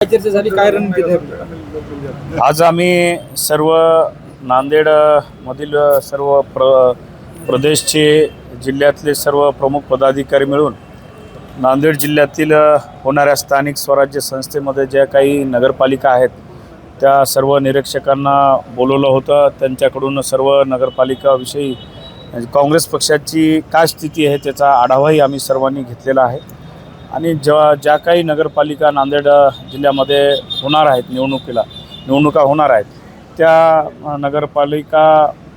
चर्चा झाली काय रणनीती आज आम्ही सर्व नांदेड मधील सर्व प्र प्रदेशचे जिल्ह्यातले सर्व प्रमुख पदाधिकारी मिळून नांदेड जिल्ह्यातील होणाऱ्या स्थानिक स्वराज्य संस्थेमध्ये ज्या काही नगरपालिका आहेत त्या सर्व निरीक्षकांना बोलवलं होतं. त्यांच्याकडून सर्व नगरपालिकाविषयी म्हणजे काँग्रेस पक्षाची काय स्थिती आहे त्याचा आढावाही आम्ही सर्वांनी घेतलेला आहे. आणि ज्या ज्या काही नगरपालिका नांदेड जिल्ह्यामध्ये होणार आहेत निवडणुकीला निवडणुका होणार आहेत त्या नगरपालिका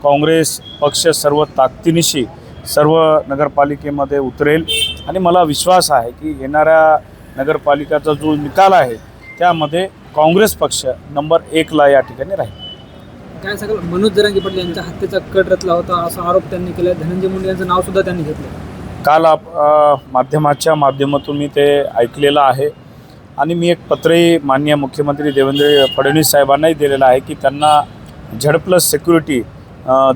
काँग्रेस पक्ष सर्व ताकदीनिशी सर्व नगरपालिकेमध्ये उतरेल. आणि मला विश्वास आहे की येणाऱ्या नगरपालिकाचा जो निकाल आहे त्यामध्ये काँग्रेस पक्ष नंबर एकला या ठिकाणी राहील. काय सगळं मनोज जरांगे पाटील यांच्या हत्येचा कट रचला होता असा आरोप त्यांनी केला. धनंजय मुंडे यांचं नावसुद्धा त्यांनी घेतलं. काल आप माध्यमाच्या माध्यमातून मी ते ऐकलेलं आहे. आणि मी एक पत्रही माननीय मुख्यमंत्री देवेंद्र फडणवीस साहेबांनाही दिलेलं आहे की त्यांना झेड प्लस सिक्युरिटी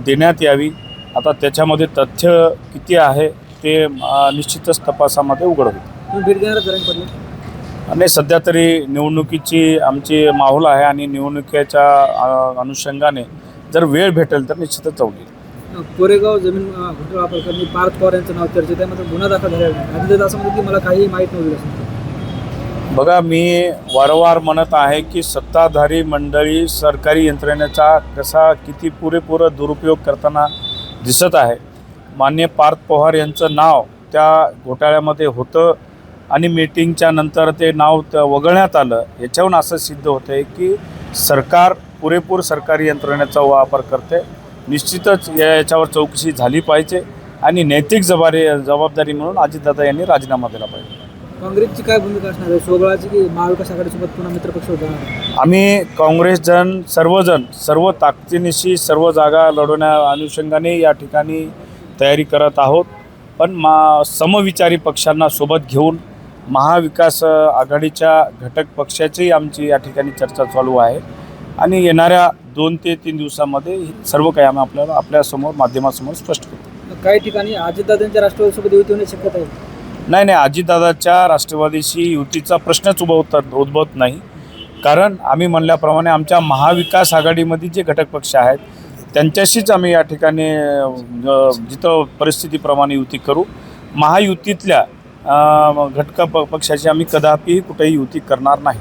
देण्यात यावी. आता त्याच्यामध्ये तथ्य किती आहे ते निश्चितच तपासामध्ये उघड होईल आणि सध्या तरी निवडणुकीची आमची माहोल आहे आणि निवडणुकीच्या अनुषंगाने जर वेळ भेटेल तर निश्चितच जाऊ येईल कोरेगाव जमीन घोटाळा प्रकरणी पार्थ पवार यांचं नाव चर्चेत आहे. मात्र गुन्हा दाखल झालेला नाही. आधी असं म्हणतो की मला काही माहीत नव्हतं असं बघा मी वारंवार म्हणत आहे की सत्ताधारी मंडळी सरकारी यंत्रणेचा कसा किती पुरेपूर दुरुपयोग करताना दिसत आहे. मान्य पार्थ पवार यांचं नाव त्या घोटाळ्यामध्ये होतं आणि मीटिंगच्या नंतर ते नाव त- वगळण्यात आलं. याच्याहून असं सिद्ध होतं आहे की सरकार पुरेपूर सरकारी यंत्रणेचा वापर करते. निश्चितच या याच्यावर चौकशी झाली पाहिजे आणि नैतिक जबाबदारी जबाबदारी म्हणून अजितदादा यांनी राजीनामा दिला पाहिजे. काँग्रेसची काय भूमिका असणार आहे? सोबळाची की महाविकास आघाडीसोबत पुन्हा मित्रपक्ष होता आम्ही काँग्रेसजन सर्वजण सर्व ताकदीनिशी सर्व जागा लढवण्या अनुषंगाने या ठिकाणी तयारी करत आहोत. पण मा समविचारी पक्षांना सोबत घेऊन महाविकास आघाडीच्या घटक पक्षाची आमची या ठिकाणी चर्चा चालू आहे. आणि येणाऱ्या दोन ते तीन दिवसामध्ये सर्व काही आम्ही आपल्याला आपल्यासमोर माध्यमासमोर स्पष्ट करू काही ठिकाणी अजितदादांच्या राष्ट्रवादीसोबत युती होण्याची शक्यता आहे? नाही नाही अजितदादाच्या राष्ट्रवादीशी युतीचा प्रश्नच उद्भवतात उद्भवत नाही. कारण आम्ही म्हणल्याप्रमाणे आमच्या महाविकास आघाडीमध्ये जे घटक पक्ष आहेत त्यांच्याशीच आम्ही या ठिकाणी जिथं परिस्थितीप्रमाणे युती करू महायुतीतल्या घटक प पक्षाची आम्ही कदापिही कुठेही युती करणार नाही.